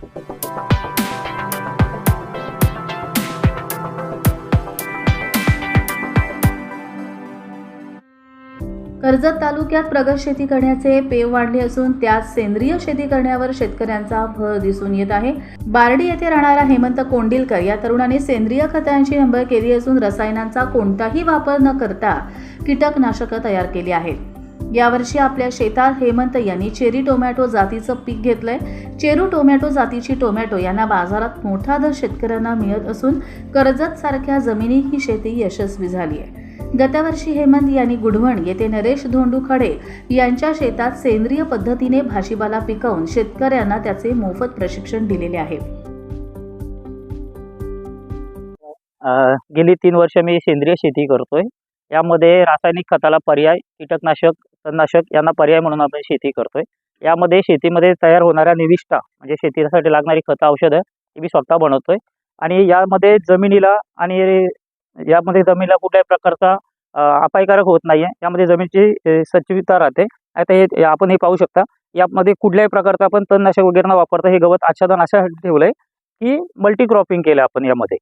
कर्जत तालुक्यात प्रगत शेती करण्याचे पेव वाढले असून त्यात सेंद्रिय शेती करण्यावर शेतकऱ्यांचा भर दिसून येत आहे. बारडी येथे राहणारा हेमंत कोंडिलकर या तरुणाने सेंद्रिय खतांची नंबर केली असून रसायनांचा कोणताही वापर न करता कीटकनाशकं तयार केली आहेत. यावर्षी आपल्या शेतात हेमंत यांनी चेरी टोमॅटो जातीचं पीक घेतलंय. चेरू टोमॅटो जातीची टोमॅटो यांना बाजारात मोठा दर शेतकऱ्यांना मिळत असून कर्जत सारख्या जमिनी ही शेती यशस्वी झाली आहे. गतवर्षी हेमंत यांनी गुढवण येथे नरेश धोंडू खडे यांच्या शेतात सेंद्रिय पद्धतीने भाजीपाला पिकवून शेतकऱ्यांना त्याचे मोफत प्रशिक्षण दिलेले आहे. गेली तीन वर्ष मी सेंद्रिय शेती करतोय. यामध्ये रासायनिक खताला पर्याय कीटकनाशक तणनाशक यांना पर्याय म्हणून आपण शेती करतोय. यामध्ये शेतीमध्ये तयार होणाऱ्या निविष्ठा म्हणजे शेतीसाठी लागणारी खतं औषधं ही मी स्वतः बनवतोय. आणि यामध्ये जमिनीला आणि यामध्ये जमिनीला कुठल्याही प्रकारचा अपायकारक होत नाही आहे यामध्ये जमिनीची सचिवता राहते. आता हे हे आपण हे पाहू शकता. यामध्ये कुठल्याही प्रकारचा आपण तणनाशक वगैरे न वापरता हे गवत आच्छादन अशासाठी ठेवलं आहे की मल्टीक्रॉपिंग केलं आपण यामध्ये.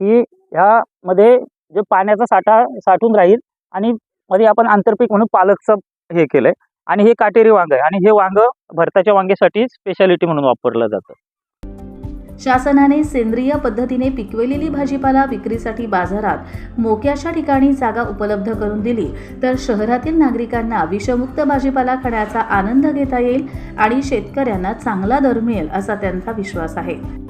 की ह्यामध्ये जे पाण्याचा साठा साठून राहील आणि मध्ये आपण आंतरपीक म्हणून पालकचं हे केलंय. आणि हे काटेरी वांग आहे आणि हे वांग भरताच्या वांग्यासाठी स्पेशालिटी म्हणून वापरलं जातं. शासनाने सेंद्रिय पद्धतीने पिकवलेली भाजीपाला विक्रीसाठी बाजारात मोक्याच्या ठिकाणी जागा उपलब्ध करून दिली तर शहरातील नागरिकांना विषमुक्त भाजीपाला खाण्याचा आनंद घेता येईल आणि शेतकऱ्यांना चांगला दर मिळेल असा त्यांचा विश्वास आहे.